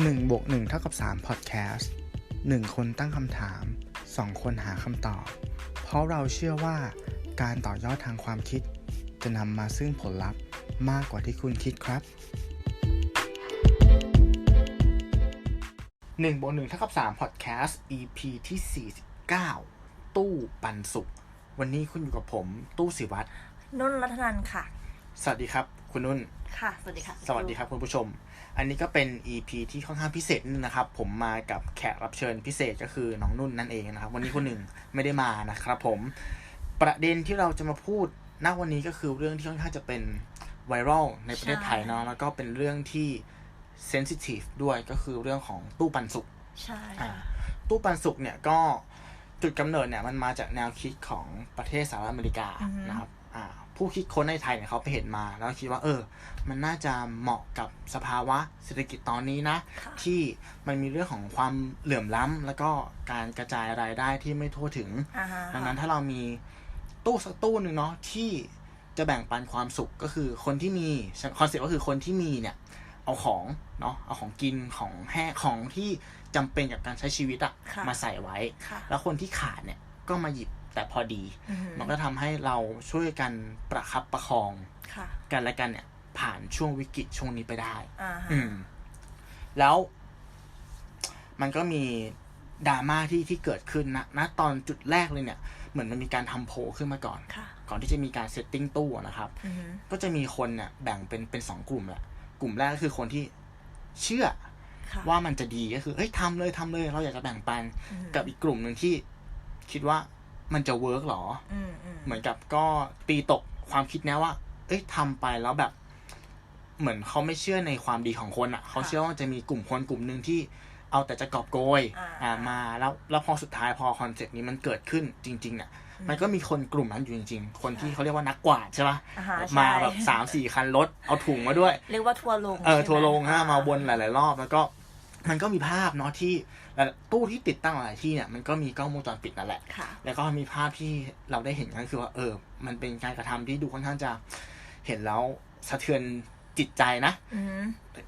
1บวก1เท่ากับ3 Podcast 1 คนตั้งคำถาม 2 คนหาคำตอบ เพราะเราเชื่อว่าการต่อยอดทางความคิด จะนำมาซึ่งผลลัพธ์มากกว่าที่คุณคิดครับ1บวก1เท่ากับ3 Podcast EP ที่ 49 ตู้ปันสุข วันนี้คุณอยู่กับผม ตู้สิวัตรนุ่นรัตนันค่ะ สวัสดีครับ คุณนุ่น ค่ะ สวัสดีค่ะ สวัสดีครับคุณผู้ชม อันนี้ก็เป็น EP ที่ค่อนข้างพิเศษนิดนึงนะครับ ผมมากับแขกรับเชิญพิเศษก็คือน้องนุ่นนั่นเองนะครับ วันนี้คนหนึ่งไม่ได้มานะครับผม ประเด็นที่เราจะมาพูดณวันนี้ก็คือเรื่องที่ค่อนข้างจะเป็นไวรัลในประเทศไทยเนาะ แล้วก็เป็นเรื่องที่เซนซิทีฟด้วย ก็คือเรื่องของตู้ปันสุก ใช่อ่าค่ะตู้ปันสุกเนี่ยก็จุดกำเนิดเนี่ยมันมาจากแนวคิดของประเทศสหรัฐอเมริกาอือฮึนะครับ อ่า ผู้คิดค้นในไทยเนี่ยเขาไปเห็นมา แล้วคิดว่าเออ มันน่าจะเหมาะกับสภาวะเศรษฐกิจตอนนี้นะค่ะที่มันมีเรื่องของความเหลื่อมล้ำแล้วก็การกระจายรายได้ที่ไม่ทั่วถึงอ่าฮะดังนั้นถ้าเรามีตู้สักตู้หนึ่งเนาะที่จะแบ่งปันความสุขก็คือคนที่มีคอนเซ็ปต์ก็คือคนที่มีเนี่ยเอาของเนาะเอาของกินของแห้งของที่จำเป็นกับการใช้ชีวิตอะค่ะมาใส่ไว้ค่ะแล้วคนที่ขาดเนี่ยก็มาหยิบ แต่พอดีอือหือมันก็ทำให้เราช่วยกันประคับประคองค่ะกันและกันเนี่ย ผ่านช่วงวิกฤตช่วงนี้ไปได้อ่าฮะอืม แล้ว มันก็มีดราม่าที่ที่เกิดขึ้นนะณตอนจุดแรกเลยเนี่ย เหมือนมันมีการทำโพลขึ้นมาก่อนค่ะก่อนที่จะมีการเซตติ้งตู้อะนะครับอือหือก็จะมีคนเนี่ยแบ่งเป็นเป็นสองกลุ่มแหละ กลุ่มแรกก็คือคนที่เชื่อค่ะว่ามันจะดีก็คือ เฮ้ยทำเลยทำเลย เราอยากจะแบ่งปันอือหือกับอีกกลุ่มหนึ่งที่คิดว่า มันจะเวิร์กหรออืมอืมเหมือนกับก็ตีตกความคิดนะว่า เอ้ยทำไปแล้วแบบ เหมือนเขาไม่เชื่อในความดีของคนอะ่ะ เขาเชื่อว่าจะมีกลุ่มคนกลุ่มหนึ่งที่เอาแต่จะกอบโกย อ่ามาแล้วแล้วพอสุดท้ายพอคอนเซ็ปต์นี้มันเกิดขึ้นจริงๆเนี่ยมันก็มีคนกลุ่มนั้นอยู่จริงๆ คนที่เขาเรียกว่านักกวาดใช่ปะอ่าฮะมาใช่แบบสามสี่คันรถ เอาถุงมาด้วย เรียกว่าทัวร์ลง เออใช่ไหทัวร์ลงฮะอ่มาวนหลายๆรอบแล้วก็ มันก็มีภาพเนาะที่ตู้ที่ติดตั้งหลายที่เนี่ยมันก็มีกล้องวงจรปิดนั่นแหละค่ะแล้วก็มีภาพที่เราได้เห็นก็คือว่าเออ มันเป็นการกระทำที่ดูค่อนข้างจะเห็นแล้วสะเทือนจิตใจนะอือหือ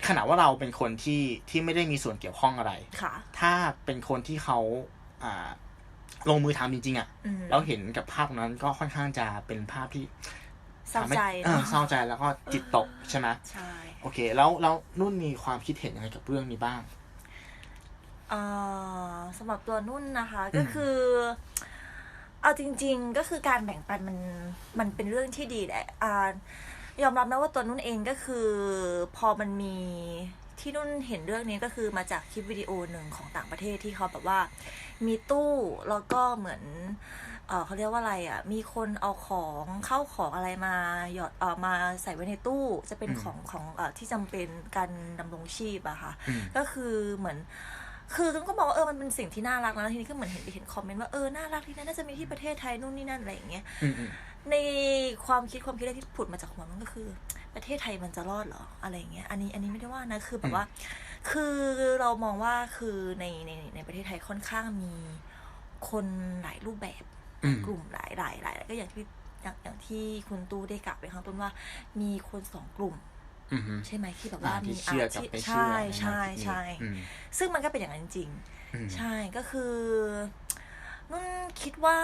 ขนาดว่าเราเป็นคนที่ที่ไม่ได้มีส่วนเกี่ยวข้องอะไรค่ะถ้าเป็นคนที่เขาอ่าลงมือทำจริงๆอะ่ะอือหือแล้วเห็นกับภาพนั้นก็ค่อนข้างจะเป็นภาพที่เศร้าทำให้ใจเออเนาะเศร้าใจแล้วก็จิตตกใช่ไหมใช่โอเค แล้วแล้วนุ่นมีความคิดเห็นยังไงกับเรื่องนี้บ้างอ่า สำหรับตัวนุ่นนะคะอืมก็คือ เอาจริง ๆ ก็คือการแบ่งปันมันมันเป็นเรื่องที่ดีแหละอ่ายอมรับนะว่าตัวนุ่นเองก็คือ พอมันมีที่นุ่นเห็นเรื่องนี้ก็คือมาจากคลิปวิดีโอหนึ่งของต่างประเทศที่เขาแบบว่า มีตู้แล้วก็เหมือนเออเขาเรียกว่าอะไรอะ มีคนเอาของเข้าของอะไรมาหยอดเออมาใส่ไว้ในตู้จะเป็นอืมของของเออที่จำเป็นการดำรงชีพอะค่ะอืมก็คือเหมือน คือก็มองว่าเออมันเป็นสิ่งที่น่ารักนะแล้วทีนี้ก็เหมือนเห็นไปเห็นคอมเมนต์ว่าเออน่ารักที่นั่นน่าจะมีที่ประเทศไทยนู่นนี่นั่นอะไรอย่างเงี้ยอืมอืมในความคิดความคิดแรกที่ผุดมาจากหัวมันก็คือ ประเทศไทยมันจะรอดเหรออะไรอย่างเงี้ยอันนี้อันนี้ไม่ได้ว่านะคือแบบว่า คือเรามองว่าคือในในในประเทศไทยค่อนข้างมีคนหลายรูปแบบอืมกลุ่มหลายหลายหลายก็อย่างที่อย่างอย่างที่คุณตู้ได้กล่าวไปข้างต้นว่า มีคนสองกลุ่มอืมอืม ใช่ไหมที่แบบอ่าว่าที่มีเชื่อกับที่ไม่เชื่อใช่ใช่นแนวคิดนี้ใช่อืมซึ่งมันก็เป็นอย่างนั้นจริงอืมๆใช่ก็คือนุ่นคิดว่า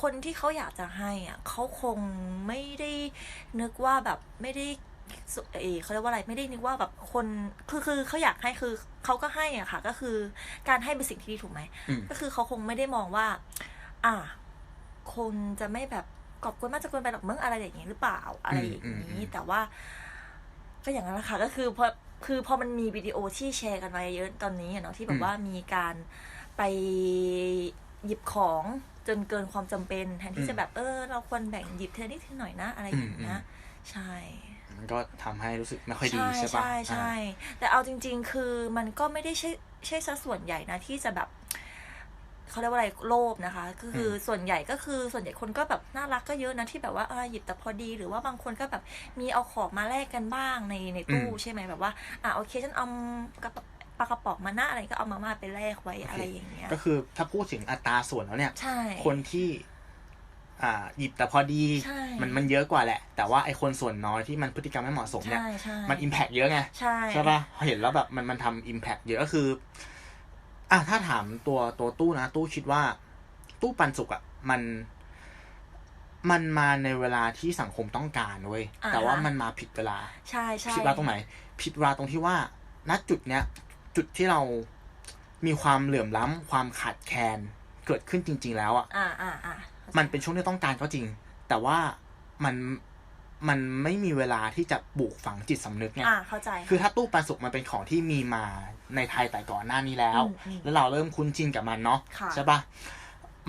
คนที่เขาอยากจะให้อะเขาคงไม่ได้นึกว่าแบบไม่ได้สุเออเขาเรียกว่าอะไรไม่ได้นึกว่าแบบคนคือคือเขาอยากให้คือเขาก็ให้อะค่ะ ก็คือการให้เป็นสิ่งที่ดีถูกไหมอืมก็คือเขาคงไม่ได้มองว่า อะคนจะไม่แบบกอบกวนมากจะกวนไปหรอกมึงอะไรอย่างนี้หรือเปล่าอะไรอย่างอืมอืมนี้อืมแต่ว่า ก็อย่างนั้นแหละค่ะก็คือพอคือพอมันมีวิดีโอที่แชร์กันมาเยอะตอนนี้อะเนาะที่แบบว่ามีการไปหยิบของจนเกินความจำเป็นแทนที่จะแบบเออ เราควรแบ่งหยิบเธอนิดหน่อยนะ อะไรอย่างเงี้ยใช่มันก็ทำให้รู้สึกไม่ค่อยดีใช่ใช่ปะใช่ใช่อ่าแต่เอาจริง ๆ คือมันก็ไม่ได้ใช่ใช่ซะส่วนใหญ่นะที่จะแบบ เขาเรียกว่าอะไรโลภนะคะ ก็คืออส่วนใหญ่ก็คือส่วนใหญ่คนก็แบบน่ารักก็เยอะนะที่แบบว่าอ่าหยิบแต่พอดีหรือว่าบางคนก็แบบมีเอาของมาแลกกันบ้างในในตู้ใช่ไหมแบบว่าอ่าโอเคฉันเอากระปปลากระป๋องมาหน้าอะไรก็เอามาม่าไปแลกไว้อะไรอย่างเงี้ย ก็คือถ้าพูดถึงอัตราส่วนแล้วเนี่ยใช่คนที่อ่าหยิบแต่พอดีใช่มันมันเยอะกว่าแหละ แต่ว่าไอคนส่วนน้อยที่มันพฤติกรรมไม่เหมาะสมเนี่ยใช่ใช่มันอิมแพกเยอะไงใช่ใช่ปะเห็นแล้วแบบมันมันทำอิมแพกเยอะก็คือ อะถ้าถามตัวตัวตู้นะ ตู้คิดว่า ตู้ปันสุกอะ มันมันมาในเวลาที่สังคมต้องการเว้ยอ่าฮะแต่ว่ามันมาผิดเวลา ใช่ใช่ผิดเวลาตรงไหน ผิดเวลาตรงที่ว่า ณจุดเนี้ย จุดที่เรามีความเหลื่อมล้ำความขาดแคลนเกิดขึ้นจริง ๆ แล้วอะอ่าอ่าอ่ามันเป็นช่วงที่ต้องการก็จริง แต่ว่ามัน มันไม่มีเวลาที่จะปลูกฝังจิตสำนึกไงอ่าเข้าใจคือถ้าตู้ปันสุกมันเป็นของที่มีมาในไทยแต่ก่อนหน้านี้แล้วอืมอืมแล้วเราเริ่มคุ้นชินกับมันเนาะค่ะใช่ปะ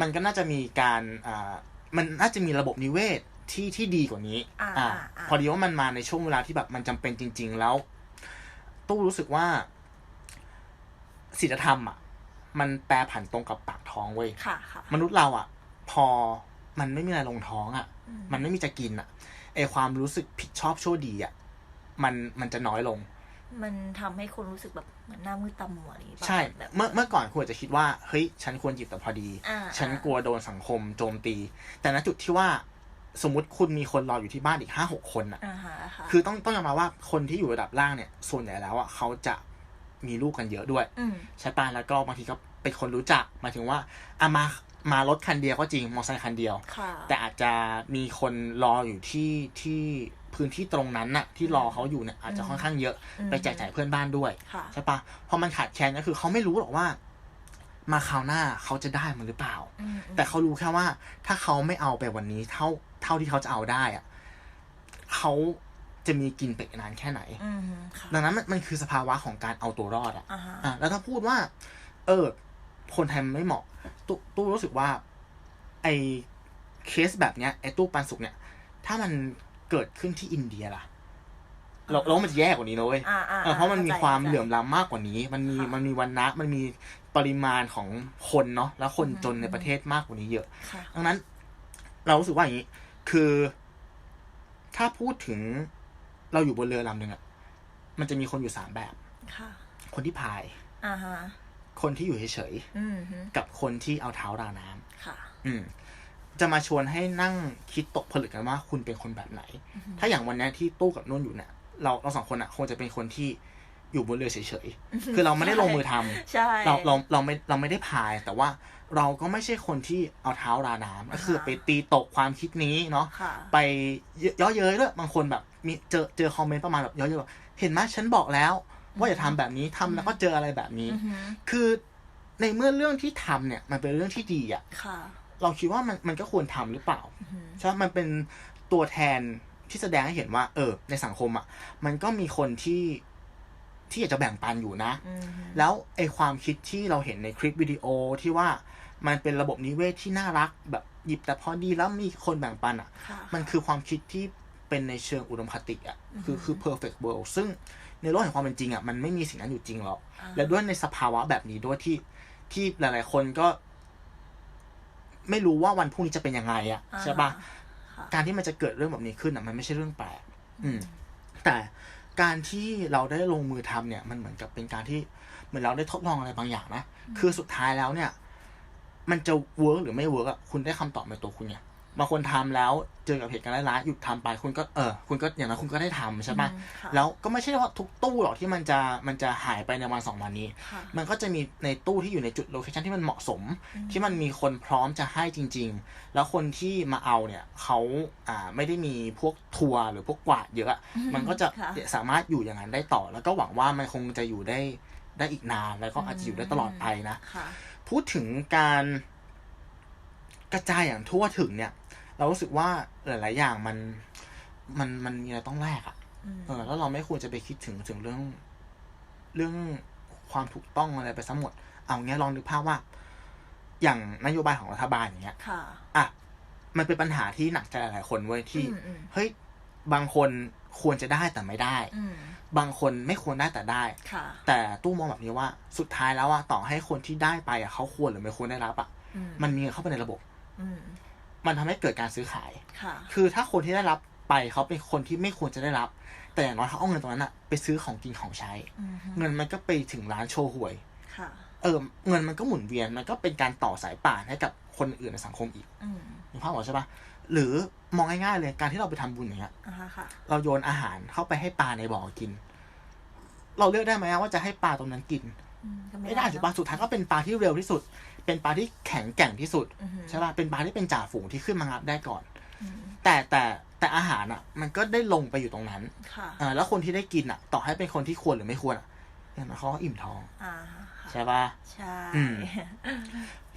มันก็น่าจะมีการอ่ามันน่าจะมีระบบนิเวศที่ที่ดีกว่านี้ อ่าอ่าอ่าอ่าพอดีว่ามันมาในช่วงเวลาที่แบบมันจำเป็นจริง ๆ แล้ว ตู้รู้สึกว่าศีลธรรมอะ มันแปรผันตรงกับปากท้องเว้ยค่ะค่ะมนุษย์เราอะ พอมันไม่มีอะไรลงท้องอะอืมมันไม่มีจะกินอะ ไอความรู้สึกผิดชอบชั่วดีอะมันมันจะน้อยลง มันทำให้คนรู้สึกแบบเหมือนหน้ามืดตามัวอะไรอย่างงี้ป่ะใช่แบบเมื่อเมื่อก่อนควรจะคิดว่า เฮ้ย ฉันควรหยิบแต่พอดีอ่าฉันอ่ากลัวโดนสังคมโจมตี แต่ณจุดที่ว่าสมมติคุณมีคนรออยู่ที่บ้านอีกห้าหกคนอะอ่าฮะค่ะคือต้องต้องยอมรับว่าคนที่อยู่ระดับล่างเนี่ย ส่วนใหญ่แล้วอะเขาจะ มีลูกกันเยอะด้วยอืมใช่ปะแล้วก็บางทีก็เป็นคนรู้จักหมายถึงว่าอะมามารถคันเดียวก็จริงมอเตอร์ไซค์คันเดียวค่ะแต่อาจจะมีคนรออยู่ที่ที่พื้นที่ตรงนั้นน่ะ ที่รอเขาอยู่เนี่ยอาจจะค่อนข้างเยอะอืมไปแจกจ่ายเพื่อนบ้านด้วยค่ะใช่ปะพอมันขาดแคลนก็คือเขาไม่รู้หรอกว่า มาคราวหน้าเขาจะได้มันหรือเปล่าอืมแต่เขารู้แค่ว่า ถ้าเขาไม่เอาไปวันนี้ เท่าเท่าที่เขาจะเอาได้อะเขา จะมีกินไปอีกนานแค่ไหนอืมค่ะดังนั้นมันมันคือสภาวะของการเอาตัวรอดอะอ่าฮะอะ แล้วถ้าพูดว่า เออ คนไทยมันไม่เหมาะตู้ตู้รู้สึกว่า ไอเคสแบบเนี้ยไอตู้ปันสุกเนี่ย ถ้ามันเกิดขึ้นที่อินเดียล่ะเราเราว่ามันจะแย่กว่านี้นะเว้ยอ่าอ่าเออเพราะมันมีความข้ใจเหลื่อมล้ำมากกว่านี้ มันมีค่ะมันมีวันนะมันมีปริมาณของคนเนาะแล้วคนอืมจนในประเทศมากกว่านี้เยอะค่ะดังนั้น เรารู้สึกว่าอย่างนี้ คือ ถ้าพูดถึง เราอยู่บนเรือลำหนึ่งอะมันจะมีคนอยู่สามแบบ ค่ะคนที่พาย อ่าฮะคนที่อยู่เฉยอืมฮึๆกับคนที่เอาเท้าราน้ำค่ะ อืม จะมาชวนให้นั่งคิดตกผลึกกันว่าคุณเป็นคนแบบไหนถ้าอย่างวันเนี้ยที่ตู้กับนุ่นอยู่เนี่ยเราเราสองคนอะคงจะเป็นคนที่ อยู่บนเรือเฉยๆ คือเราไม่ได้ลงมือทำใช่เราเราเราไม่เราไม่ได้พาย แต่ว่าเราก็ไม่ใช่คนที่เอาเท้าราน้ำก็คือไปตีตกความคิดนี้เนาะค่ะไปเย่อเย้ยด้วยบางคนแบบมีเจอเจอคอมเมนต์ประมาณแบบเย้อยๆแบบเห็นไหมฉันบอกแล้ว ว่าอย่าทำแบบนี้ทำแล้วก็เจออะไรแบบนี้อือฮึคือในเมื่อเรื่องที่ทำเนี่ย มันเป็นเรื่องที่ดีอะค่ะเราคิดว่ามันมันก็ควรทำหรือเปล่าอือฮึใช่ไหมมันเป็นตัวแทนที่แสดงให้เห็นว่า เออ ในสังคมอะมันก็มีคนที่ ที่อยากจะแบ่งปันอยู่นะอือฮึแล้วไอความคิดที่เราเห็นในคลิปวิดีโอที่ว่ามันเป็นระบบนิเวศที่น่ารักแบบหยิบแต่พอดีแล้วมีคนแบ่งปันอะค่ะ มันคือความคิดที่เป็นในเชิงอุดมคติอะคือคือ perfect world ซึ่งในโลกแห่งความเป็นจริงอะมันไม่มีสิ่งนั้นอยู่จริงหรอกอ่าและด้วยในสภาวะแบบนี้ด้วยที่ที่หลาย ๆ คนก็ ไม่รู้ว่าวันพรุ่งนี้จะเป็นยังไงอะใช่ปะค่ะการที่มันจะเกิดเรื่องแบบนี้ขึ้นอะมันไม่ใช่เรื่องแปลกอืม แต่ การที่เราได้ลงมือทำเนี่ย มันเหมือนกับเป็นการที่เหมือนเราได้ทดลองอะไรบางอย่างนะ คือสุดท้ายแล้วเนี่ย มันจะเวิร์กหรือไม่เวิร์กอะคุณได้คำตอบในตัวคุณเนี่ย บางคนทำแล้วเจอกับเหตุการณ์ร้ายๆหยุดทำไปคุณก็เออคุณก็อย่างนั้นคุณก็ได้ทำใช่ปะอืมค่ะแล้วก็ไม่ใช่ว่าทุกตู้หรอกที่มันจะมันจะหายไปในวันสองวันนี้ค่ะมันก็จะมีในตู้ที่อยู่ในจุดโลเคชันที่มันเหมาะสมอืมที่มันมีคนพร้อมจะให้จริง ๆ แล้วคนที่มาเอาเนี่ยเขาอ่าไม่ได้มีพวกทัวร์หรือพวกกวาดเยอะอะมันก็จะค่ะสามารถอยู่อย่างนั้นได้ต่อ แล้วก็หวังว่ามันคงจะอยู่ได้ได้อีกนานแล้วก็อาจจะอยู่ได้ตลอดไปนะค่ะพูดถึงการกระจายอย่างทั่วถึงเนี่ย เรารู้สึกว่าหลาย ๆ อย่างมันมันมันมีอะไรต้องแลกอะอืมเออแล้วเราไม่ควรจะไปคิดถึงถึงเรื่อง เรื่องความถูกต้องอะไรไปซะหมด เอางี้ลองนึกภาพว่า อย่างนโยบายของรัฐบาลอย่างเงี้ยค่ะอะมันเป็นปัญหาที่หนักใจหลายๆคนเว้ยที่อืมอืมเฮ้ย บางคนควรจะได้แต่ไม่ได้อืมบางคนไม่ควรได้แต่ได้ค่ะแต่ตู้มองแบบนี้ว่า สุดท้ายแล้วอะต่อให้คนที่ได้ไปอะเขาควรหรือไม่ควรได้รับอะอืมมันมีเงินเข้าไปในระบบอื มมันทำให้เกิดการซื้อขายค่ะคือถ้าคนที่ได้รับไปเขาเป็นคนที่ไม่ควรจะได้รับ แต่อย่างน้อยเขาเอาเงินตรงนั้นอะไปซื้อของกินของใช้อืมฮึเงินมันก็ไปถึงร้านโชว์หวยค่ะเออเงินมันก็หมุนเวียนมันก็เป็นการต่อสายป่านให้กับคนอื่นในสังคมอีกอืมนึกภาพออกใช่ปะหรือมองง่ายๆเลยการที่เราไปทำบุญอย่างเงี้ยอ่าฮะค่ะเราโยนอาหารเข้าไปให้ปลาในบ่อกิน เราเลือกได้ไหมว่าจะให้ปลาตรงนั้นกินอืมก็ไม่ได้ถูกปะเนอะสุดท้ายก็เป็นปลาที่เร็วที่สุด เป็นปลาที่แข็งแกร่งที่สุดอือหือใช่ป่ะเป็นปลาที่เป็นจ่าฝูงที่ขึ้นมางับได้ก่อนอืมแต่แต่แต่อาหารอะ มันก็ได้ลงไปอยู่ตรงนั้นค่ะอ่าแล้วคนที่ได้กินอะ ต่อให้เป็นคนที่ควรหรือไม่ควรอะอย่างน้อยเขาก็อิ่มท้องอ่าค่ะใช่ป่ะใช่อืม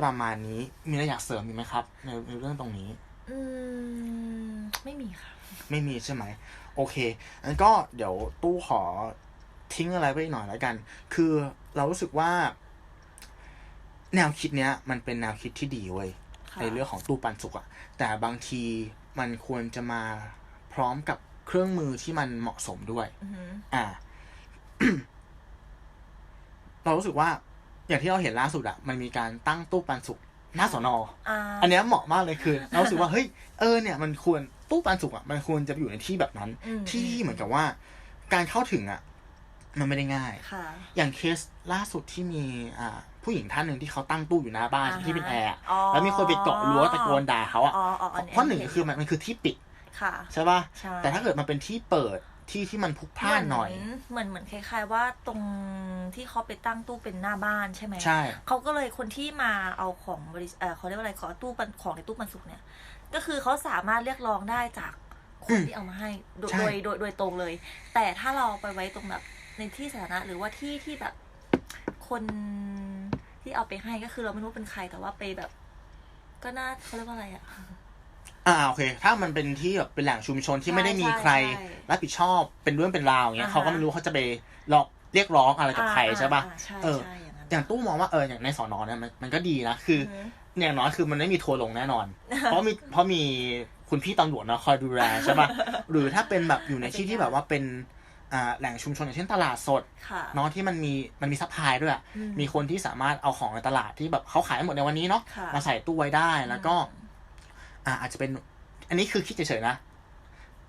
ประมาณนี้มีอะไรอยากเสริมอีกไหมครับ ในในเรื่องตรงนี้ อืมไม่มีค่ะ ไม่มีใช่ไหมโอเคงั้นก็เดี๋ยวตู้ขอทิ้งอะไรไว้หน่อยแล้วกัน คือเรารู้สึกว่า แนวคิดเนี้ย มันเป็นแนวคิดที่ดีเว้ยค่ะในเรื่องของตู้ปันสุกอะแต่บางทีมันควรจะมาพร้อมกับเครื่องมือที่มันเหมาะสมด้วยอือหืออ่า เรารู้สึกว่า อย่างที่เราเห็นล่าสุดอะมันมีการตั้งตู้ปันสุกหน้าสอนออ่าอันเนี้ยเหมาะมากเลยคือเรารู้สึกว่าเฮ้ยเออเนี่ยมันควรตู้ปันสุกอะมันควรจะอยู่ในที่แบบนั้นอืมที่เหมือนกับว่า การเข้าถึงอะมันไม่ได้ง่ายค่ะอย่างเคสล่าสุดที่มี อ่า ผู้หญิงท่านหนึ่งที่เขาตั้งตู้อยู่หน้าบ้านอ่าฮะที่เป็นแอร์อะอ๋อแล้วมีคนไปเกาะรั้วตะโกนด่าเขาอะอ๋ออ๋ออันนี้เพราะหนึ่งคือมันมันคือที่ปิดค่ะใช่ป่ะใช่แต่ถ้าเกิดมันเป็นที่เปิดที่ที่มันพลุกพล่านหน่อย เหมือนเหมือนคล้ายๆว่าตรงที่เขาไปตั้งตู้เป็นหน้าบ้านใช่ไหมใช่เขาก็เลยคนที่มาเอาของบริษัทเอ่อเขาเรียกว่าอะไรขอตู้ปันของในตู้ปันสุกเนี่ย ก็คือเขาสามารถเรียกร้องได้จากคอืนมที่เอามาให้โดยใช่โดยโดยโดยตรงเลย แต่ถ้าเราไปไว้ตรงแบบในที่สาธารณะหรือว่าที่ที่แบบคน ที่เอาไปให้ก็คือเราไม่รู้เป็นใครแต่ว่าไปแบบ ก็น่าเขาเรียกว่าอะไรอะอ่าโอเค ถ้ามันเป็นที่แบบเป็นแหล่งชุมชนที่ไม่ได้มีใครใช่รับผิดชอบเป็นเรื่องเป็นราวอย่างเงี้ยอ่าฮะเขาก็ไม่รู้เขาจะไปลอกเรียกร้องอะไรกับใครใช่ป่ะอ่าใช่เออใช่อย่างนั้นอย่างตู้มองว่าเอออย่างในสอนอเนี่ยมันมันก็ดีนะคืออือฮึอย่างน้อยคือมันไม่มีทัวร์ลงแน่นอน เพราะมีเพราะมีคุณพี่ตำรวจเนาะคอยดูแลใช่ป่ะหรือถ้าเป็นแบบอยู่ในที่ที่แบบว่าเป็นอ่า แหล่งชุมชนอย่างเช่นตลาดสดค่ะเนาะที่มันมีมันมีซัพพลายด้วยอะอืมมีคนที่สามารถเอาของในตลาดที่แบบเขาขายหมดในวันนี้เนาะค่ะมาใส่ตู้ไว้ได้แล้วก็ อ่าอาจจะเป็น อันนี้คือคิดเฉยๆนะ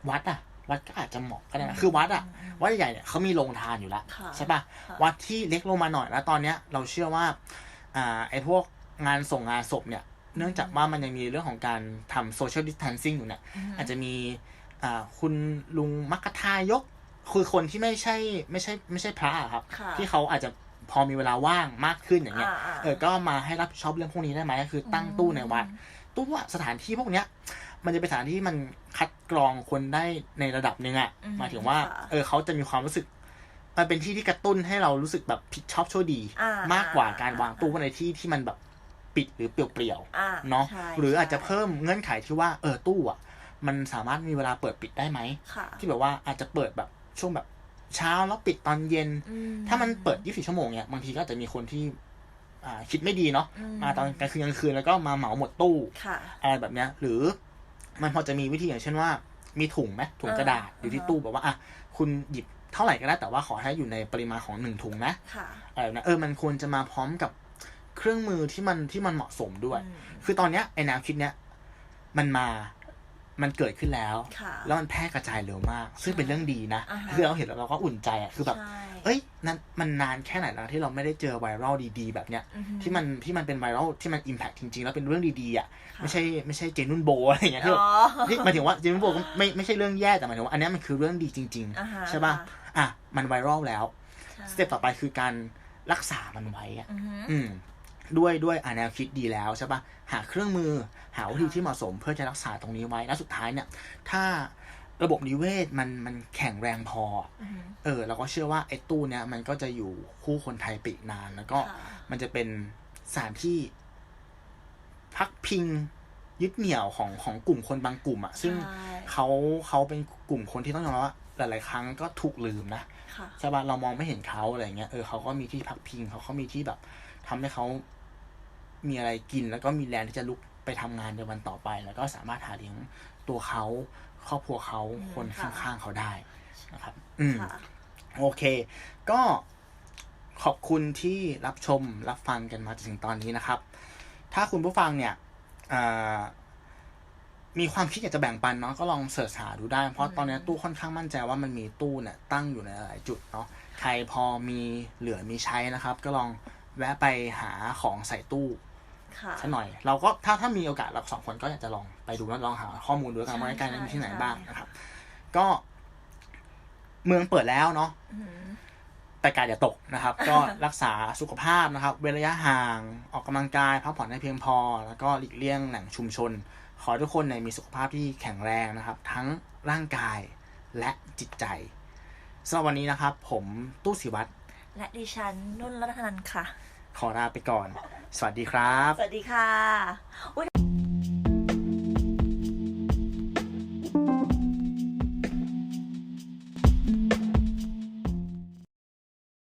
วัดอะวัดก็อาจจะเหมาะก็ได้นะคือวัดอะวัดใหญ่ๆเนี่ยเขามีโรงทานอยู่แล้วค่ะใช่ปะค่ะวัดที่เล็กลงมาหน่อยแล้วตอนเนี้ย เราเชื่อว่า อ่า ไอ้พวกงานส่งงานศพเนี่ย เนื่องจากว่ามันยังมีเรื่องของการทำโซเชียลดิส a ทนซิ่งอยู่เนี่ยอาจจะมีอ่าคุณลุงมัคคทายก คือคนที่ไม่ใช่ไม่ใช่ไม่ใช่พระอะครับค่ะที่เขาอาจจะพอมีเวลาว่างมากขึ้นอย่างเงี้ยอ่าๆเออก็มาให้รับผิดชอบเรื่องพวกนี้ได้ไหมก็คือตั้งตู้ในวัดตู้ว่าสถานที่พวกเนี้ย มันจะเป็นสถานที่มันคัดกรองคนได้ในระดับหนึ่งอะอืมหมายถึงว่าค่ะเออเขาจะมีความรู้สึกมันเป็นที่ที่กระตุ้นให้เรารู้สึกแบบผิดชอบชั่วดีอ่ามมากกว่าการวางตู้ไว้ในที่ที่มันแบบปิดหรือเปลี่ยวอ่าๆเนาะใช่หรืออาจจะใช่เพิ่มเงื่อนไขที่ว่าเออตู้อะมันสามารถมีเวลาเปิดปิดได้ไหมค่ะที่แบบว่าอาจจะเปิดแบบ ช่วงแบบเช้าแล้วปิดตอนเย็นอืถ้ามันเปิด 24 ชั่วโมงเนี่ยบางทีก็อาจจะมีคนที่อ่าคิดไม่ดีเนาะอืมาตอนกลางคืนกลางคืนแล้วก็มาเหมาหมดตู้ค่ะอะไรแบบเนี้ย หรือมันพอจะมีวิธีอย่างเช่นว่า มีถุงไหมถุงกระดาษเอออยู่ที่อ่าฮะตู้แบบว่าอะคุณหยิบเท่าไหร่ก็ได้แต่ว่าขอให้อยู่ในปริมาณของหนึ่งถุงนะค่ะอะไรแบบนะเออมันควรจะมาพร้อมกับเครื่องมือที่มันที่มันเหมาะสมด้วยอืมคือตอนเนี้ยไอแนวคิดเนี้ยมันมา มันเกิดขึ้นแล้วค่ะแล้วมันแพร่กระจายเร็วมาก ซึ่งเป็นเรื่องดีนะอ่าฮะคือเราเห็นแล้วเราก็อุ่นใจอะคือแบบใช่เอ้ยนั่นมันนานแค่ไหนแล้วที่เราไม่ได้เจอไวรัลดีๆ แบบเนี้ยอือฮึที่มันที่มันเป็นไวรัลที่มันอิมแพคจริงๆ แล้วเป็นเรื่องดีๆอะค่ะไม่ใช่ไม่ใช่เจนุ่นโบอะไรอย่างเงี้ยที่อ๋แบบอที่หมายถึงว่าเจนุ่นโบก็ไม่ไม่ใช่เรื่องแย่แต่หมายถึงว่าอันเนี้ยมันคือเรื่องดีจริงอ่าฮะๆใช่ป่ะ อะ มันไวรัลแล้วใช่สเต็ปต่อไปคือการรักษามันไว้อะ อือฮึอืม ด้วยด้วยอ่าแนวคิดดีแล้วใช่ปะหาเครื่องมือหาวิธีค่ะที่เหมาะสมเพื่อจะรักษาตรงนี้ไว้แล้วสุดท้ายเนี่ยถ้าระบบนิเวศมันมันแข็งแรงพออะอือฮึเออเราก็เชื่อว่าไอ้ตู้เนี่ยมันก็จะอยู่คู่คนไทยไปอีกนาน แล้วก็ค่ะมันจะเป็นสถานที่พักพิงยึดเหนี่ยวของของกลุ่มคนบางกลุ่มอะซึ่งใช่เขาเขาเป็นกลุ่มคนที่ต้องยอมรับว่าหลาย ๆ ครั้งก็ถูกลืมนะค่ะใช่ป่ะเรามองไม่เห็นเขาอะไรเงี้ยเออเขาก็มีที่พักพิงเขาเขามีที่แบบทำให้เขา มีอะไรกิน แล้วก็มีแรงที่จะลุกไปทำงานในวันต่อไป แล้วก็สามารถหาเลี้ยงตัวเขาครอบครัวเขาอืมคนค่ะข้างๆเขาได้นะครับ อืมค่ะโอเค ก็ขอบคุณที่รับชมรับฟังกันมาจนถึงตอนนี้นะครับ ถ้าคุณผู้ฟังเนี่ยอ่ามีความคิดอยากจะแบ่งปันเนาะก็ลองเสิร์ชหาดูได้ เพราะตอนนี้ตู้ค่อนข้างมั่นใจว่ามันมีตู้เนี่ยตั้งอยู่ในหลายจุดเนาะใครพอมีเหลือมีใช้นะครับ ก็ลองแวะไปหาของใส่ตู้ค่ะ สักหน่อย เราก็ถ้าถ้ามีโอกาสเราสองคนก็อยากจะลองไปดูแล้วลองหา ข้อมูลดูแล้วกันใช่ว่าใกล้ๆนั้นมีที่ไหนใช่บ้างนะครับ ก็เมืองเปิดแล้วเนาะอืมแต่กาดอย่าตกนะครับ ก็รักษาสุขภาพนะครับ เว้นระยะห่างออกกำลังกายพักผ่อนให้เพียงพอ แล้วก็หลีกเลี่ยงแหล่งชุมชน ขอให้ทุกคนในยมีสุขภาพที่แข็งแรงนะครับ ทั้งร่างกายและจิตใจสำหรับวันนี้นะครับ ผมตู้สิวัตรและดิฉันนุ่นรัตนันท์ค่ะ ขอลาไปก่อน สวัสดีครับ สวัสดีค่ะ